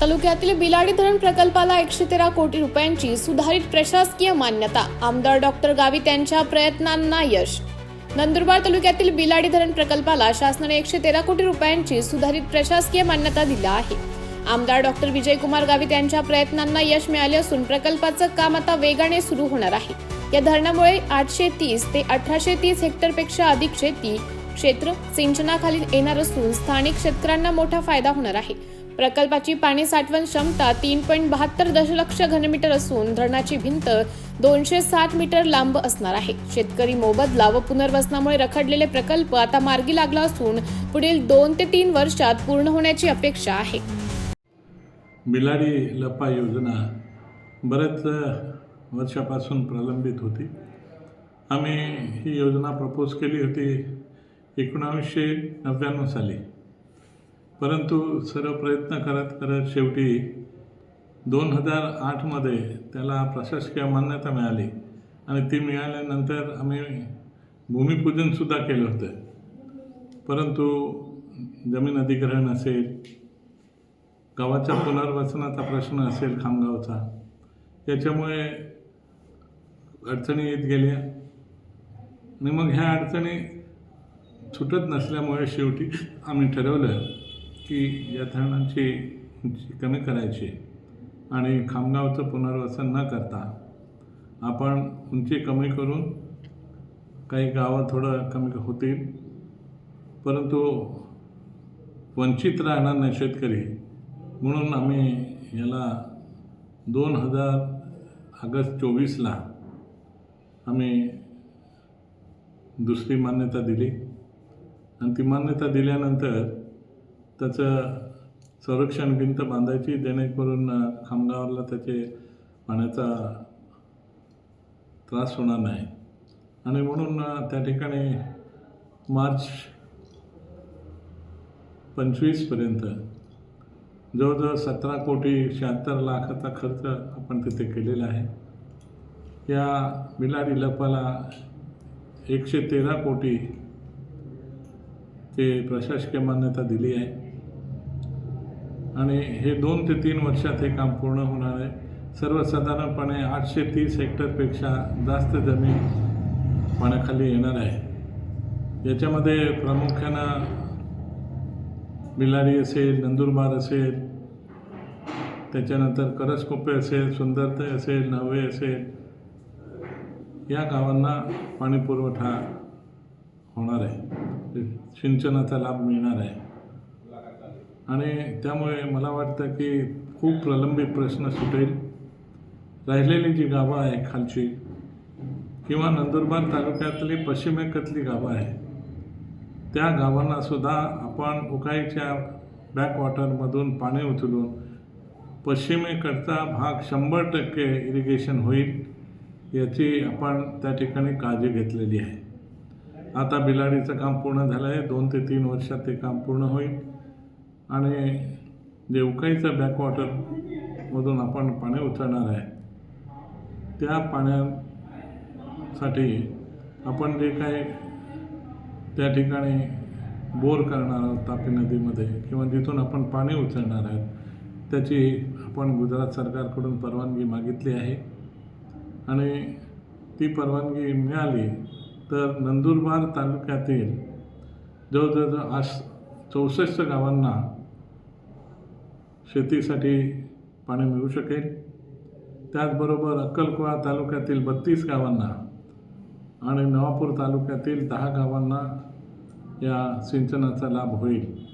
तालुक्यातील बिलाडी धरण प्रकल्पाला एकशे तेरा कोटी रुपयांची सुधारित प्रशासकीय मान्यता. आमदार डॉक्टर गावित यांच्या प्रयत्नांना यश. नंदुरबार तालुक्यातील बिलाडी धरण प्रकल्पाला शासनाने एकशे तेरा कोटी रुपयांची सुधारित प्रशासकीय मान्यता दिली आहे. आमदार डॉक्टर विजयकुमार गावित यांच्या प्रयत्नांना यश मिळाले असून प्रकल्पाचं काम आता वेगाने सुरू होणार आहे. या धरणामुळे आठशे तीस ते अठराशे तीस हेक्टरपेक्षा अधिक शेती क्षेत्र सिंचनाखाली येणार असून स्थानिक शेतकऱ्यांना मोठा फायदा होणार आहे. प्रकल्पाची पाणी साठवण क्षमता तीन पॉईंट बहात्तर दशलक्ष घनमीटर असून धरणाची भिंत दोनशे साठ मीटर लांब असणार आहे. शेतकरी मोबदला व पुनर्वसनामुळे रखडलेले प्रकल्प आता मार्गी लागला असून पुढील दोन ते तीन वर्षात पूर्ण होण्याची अपेक्षा आहे. बिलाडी लपा योजना बऱ्याच वर्षापासून प्रलंबित होती. आम्ही ही योजना प्रपोज केली होती एकोणावीसशे नव्याण्णव साली. परंतु सर्व प्रयत्न करत करत शेवटी दोन हजार आठमध्ये त्याला प्रशासकीय मान्यता मिळाली आणि ती मिळाल्यानंतर आम्ही भूमिपूजनसुद्धा केलं होतं. परंतु जमीन अधिग्रहण असेल गावाच्या पुनर्वसनाचा प्रश्न असेल खामगावचा याच्यामुळे अडचणी येत गेल्या. आणि मग ह्या अडचणी सुटत नसल्यामुळे शेवटी आम्ही ठरवलं की या धरणांची उंची कमी करायची आणि खामगावचं पुनर्वसन न करता आपण उंची कमी करून काही गावं थोडं कमी होतील. परंतु वंचित राहणार नाही शेतकरी. म्हणून आम्ही याला दोन हजार ऑगस्ट चोवीसला आम्ही दुसरी मान्यता दिली. आणि ती मान्यता दिल्यानंतर त्याचं संरक्षण भिंत बांधायची जेणेकरून खामगावाला त्याचे पाण्याचा त्रास होणार नाही. आणि म्हणून त्या ठिकाणी मार्च पंचवीसपर्यंत जवळजवळ सतरा कोटी शहात्तर लाखाचा खर्च आपण तिथे केलेला आहे. या बिलाडी लपाला एकशे तेरा कोटी ते प्रशासकीय मान्यता दिली आहे. आणि हे दोन ते तीन वर्षात हे काम पूर्ण होणार आहे. सर्वसाधारणपणे आठशे तीस हेक्टरपेक्षा जास्त जमीन पाण्याखाली येणार आहे. याच्यामध्ये प्रामुख्यानं बिलाडी असेल नंदुरबार असेल त्याच्यानंतर करसकोपे असेल सुंदरते असेल नवे असेल या गावांना पाणीपुरवठा होणार आहे. सिंचनाचा लाभ मिळणार आहे. आणि त्यामुळे मला वाटतं की खूप प्रलंबित प्रश्न सुटेल. राहिलेली जी गावं आहे खालची किंवा नंदुरबार तालुक्यातली पश्चिमेकतली गावं आहे त्या गावांनासुद्धा आपण उकाईच्या बॅकवॉटरमधून पाणी उचलून पश्चिमेकडचा भाग शंभर टक्के इरिगेशन होईल याची आपण त्या ठिकाणी काळजी घेतलेली आहे. आता बिलाडीचं काम पूर्ण झालं आहे दोन ते तीन वर्षात ते काम पूर्ण होईल. आणि देवकाईचा बॅकवॉटरमधून आपण पाणी उचलणार आहे. त्या पाण्यासाठी आपण जे काही त्या ठिकाणी बोर करणार आहोत तापी नदीमध्ये किंवा जिथून आपण पाणी उचलणार आहोत त्याची आपण गुजरात सरकारकडून परवानगी मागितली आहे. आणि ती परवानगी मिळाली तर नंदुरबार तालुक्यातील जवळजवळ आश चौसष्ट गावांना शेतीसाठी पाणी मिळू शकेल. त्याचबरोबर अक्कलकुवा तालुक्यातील बत्तीस गावांना आणि नवापूर तालुक्यातील दहा गावांना या सिंचनाचा लाभ होईल.